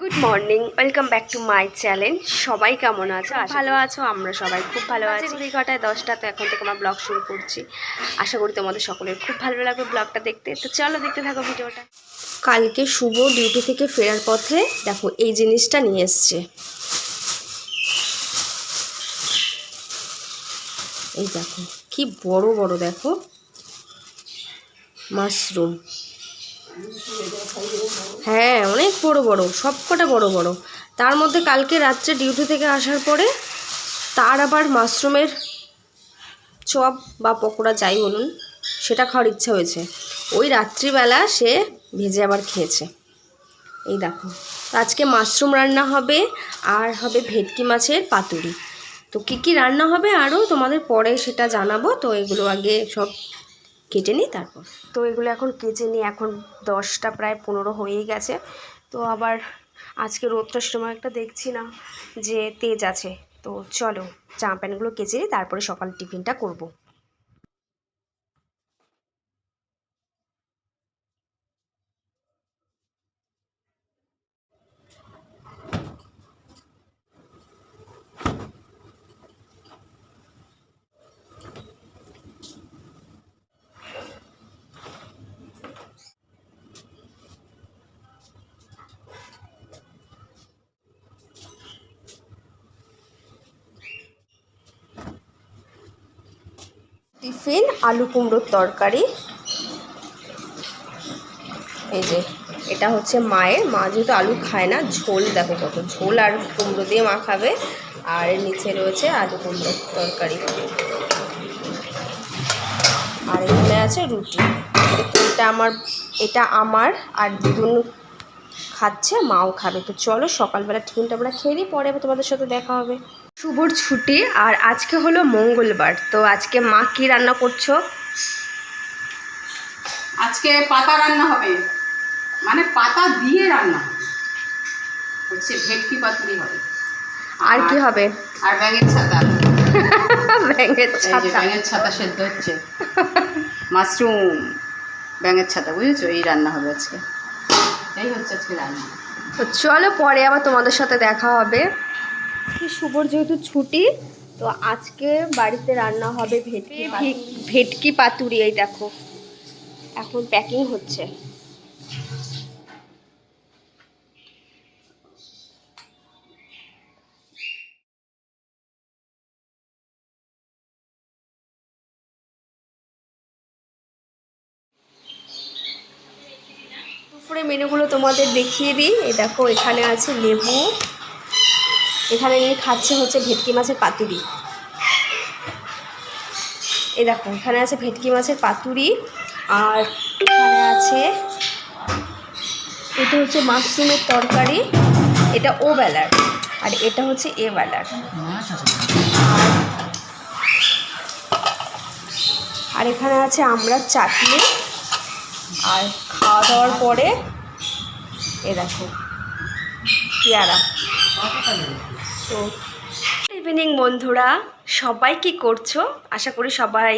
Good morning welcome back to my channel সবাই কেমন আছো? ভালো আছো আমরা সবাই খুব ভালো আছি। ঘড়ি ঘটায় দশটা তো এখন থেকে আমরা ব্লগ শুরু করছি। আশা করি তোমাদের সকলের খুব ভালো লাগবে ব্লগটা দেখতে। তো চলো দেখতে থাকো ভিডিওটা। কালকে শুভ ডিউটি থেকে ফেরার পথে দেখো এই জিনিসটা নিয়ে এসছে। এই দেখো কি বড় বড় দেখো। মাশরুম। হ্যাঁ বড় বড়, সবকটা বড় বড়। তার মধ্যে কালকে রাত্রে ডিউটি থেকে আসার পরে তার আবার মাশরুমের চপ বা পকোড়া যাই বলুন, সেটা খাওয়ার ইচ্ছা হয়েছে। ওই রাত্রিবেলা সে ভেজে আবার খেয়েছে। এই দেখো তো আজকে মাশরুম রান্না হবে আর হবে ভেটকি মাছের পাতুরি। তো কী কী রান্না হবে আরও তোমাদের পরে সেটা জানাব, তো এগুলো আগে সব কেটে নিই তারপর। তো এগুলো এখন কেচে নিই এখন দশটা প্রায় পনেরো হয়েই গেছে। তো আবার আজকে রোদটার সময় একটা দেখছি না যে তেজ আছে তো চলো জামা প্যান্টগুলো কেচে তারপরে সকাল টিফিনটা করব। টিফিন আলু কুমড়োর তরকারি। এই যে, এটা হচ্ছে মায়ের। মা যেহেতু আলু খায় না, ঝোল দেখো কত। ঝোল আর কুমড়ো দিয়ে মা খাবে। আর নিচে রয়েছে আলু কুমড়োর তরকারি। আর এখানে আছে রুটি। এটা আমার এটা আমার, আর দুজন খাচ্ছে, মাও খাবে। তো চলো সকালবেলা টিফিনটা আমরা খেয়ে নিই, পরে তোমাদের সাথে দেখা হবে। শুভর ছুটি আর আজকে হলো মঙ্গলবার। তো আজকে মা কি রান্না করছ? আজকে পাতা রান্না হবে। মানে পাতা দিয়ে রান্না হচ্ছে ভেটকি পাতুরি হবে। আর কি হবে? আর ব্যাঙের ছাতা। ব্যাঙের ছাতা। ব্যাঙের ছাতা সেদ্ধ হচ্ছে। মাশরুম ব্যাঙের ছাতা বুঝেছ? এই রান্না হবে আজকে। এই হচ্ছে আজকে রান্না। তো চলো পরে আবার তোমাদের সাথে দেখা হবে। আজকে শুভর যেহেতু ছুটি তো আজকে বাড়িতে রান্না হবে ভেটকি। ভেটকি পাতুরি এই দেখো। এখন প্যাকিং হচ্ছে। দুপুরে মেনুগুলো তোমাদের দেখিয়ে দিই। এই দেখো এখানে আছে লেবু এখানে নিয়ে খাচ্ছে হচ্ছে ভেটকি মাছের পাতুরি। এই দেখো এখানে আছে ভেটকি মাছের পাতুরি আর এখানে আছে এটা হচ্ছে মাশরুমের তরকারি এটা ও বেলার আর এটা হচ্ছে এ বেলার আর এখানে আছে আমরা চাটনি আর খাওয়া দাওয়ার পরে এ দেখো পেয়ারা। তো ইভিনিং বন্ধুরা। সবাই কি করছ? আশা করি সবাই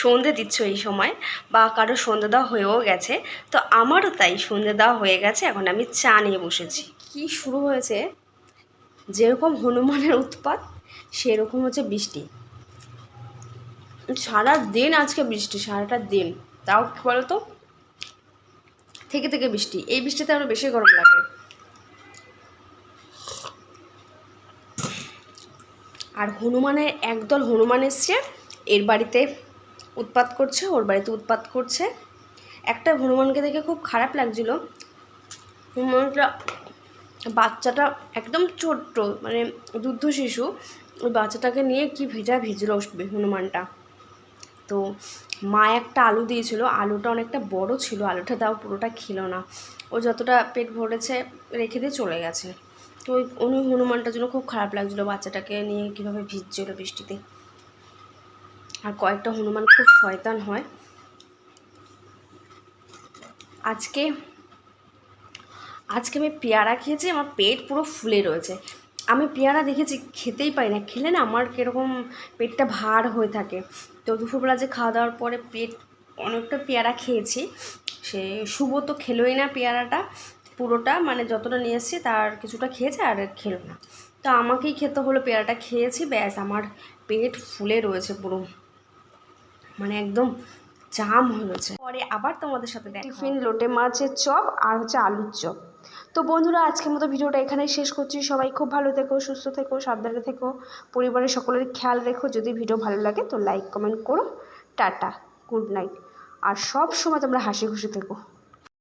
সন্ধে দিচ্ছ এই সময়, বা কারও সন্ধে দেওয়া হয়েও গেছে। তো আমারও তাই সন্ধে দেওয়া হয়ে গেছে, এখন আমি চা নিয়ে বসেছি। কি শুরু হয়েছে? যেরকম হনুমানের উৎপাত, সেরকম হচ্ছে বৃষ্টি। সারা দিন আজকে বৃষ্টি, সারাটা দিন। তাও কি বলতো? থেকে থেকে বৃষ্টি। এই বৃষ্টিতে আরও বেশি গরম লাগে। আর হনুমানের একদল হনুমান এসছে, এর বাড়িতে উৎপাত করছে, ওর বাড়িতে উৎপাত করছে। একটা হনুমানকে দেখে খুব খারাপ লাগছিল। হনুমানটা, বাচ্চাটা একদম ছোট্ট মানে দুগ্ধ শিশু, ওই বাচ্চাটাকে নিয়ে কি ভেজা ভিজলো হনুমানটা। তো মা একটা আলু দিয়েছিল, আলুটা অনেকটা বড় ছিল, আলুটা দাও পুরোটা খেলো না। ও যতটা পেট ভরেছে, রেখে দিয়ে চলে গেছে। তো ওই উনি হনুমানটার জন্য খুব খারাপ লাগছিল বাচ্চাটাকে নিয়ে কীভাবে ভিজছিল বৃষ্টিতে। আর কয়েকটা হনুমান খুব শয়তান হয়। আজকে আজকে আমি পেয়ারা খেয়েছি, আমার পেট পুরো ফুলে রয়েছে। আমি পেয়ারা দেখেছি, খেতেই পারি না। খেলে না আমার কীরকম পেটটা ভার হয়ে থাকে। তো দুপুরবেলা যে খাওয়া দাওয়ার পরে পেট অনেকটা পেয়ারা খেয়েছি। সে শুভ তো খেলোই না পেয়ারাটা। পুরোটা মানে যতটা নিয়ে এসেছি তার কিছুটা খেয়েছে আর খেলো না। তো আমাকেই খেতে হলো, পেয়ারাটা খেয়েছি, ব্যাস আমার পেট ফুলে রয়েছে পুরো। মানে একদম জাম হয়েছে পরে আবার তোমাদের সাথে দেখা টিফিন, লোটে মাছের চপ আর হচ্ছে আলুর চপ। তো বন্ধুরা, আজকের মতো ভিডিওটা এখানেই শেষ করছি। সবাই খুব ভালো থেকো, সুস্থ থেকো, সাবধানে থেকো। পরিবারের সকলের খেয়াল রেখো, যদি ভিডিও ভালো লাগে তো লাইক, কমেন্ট করো। Tata, good night. আর সব সময় তোমরা হাসি খুশি থেকো।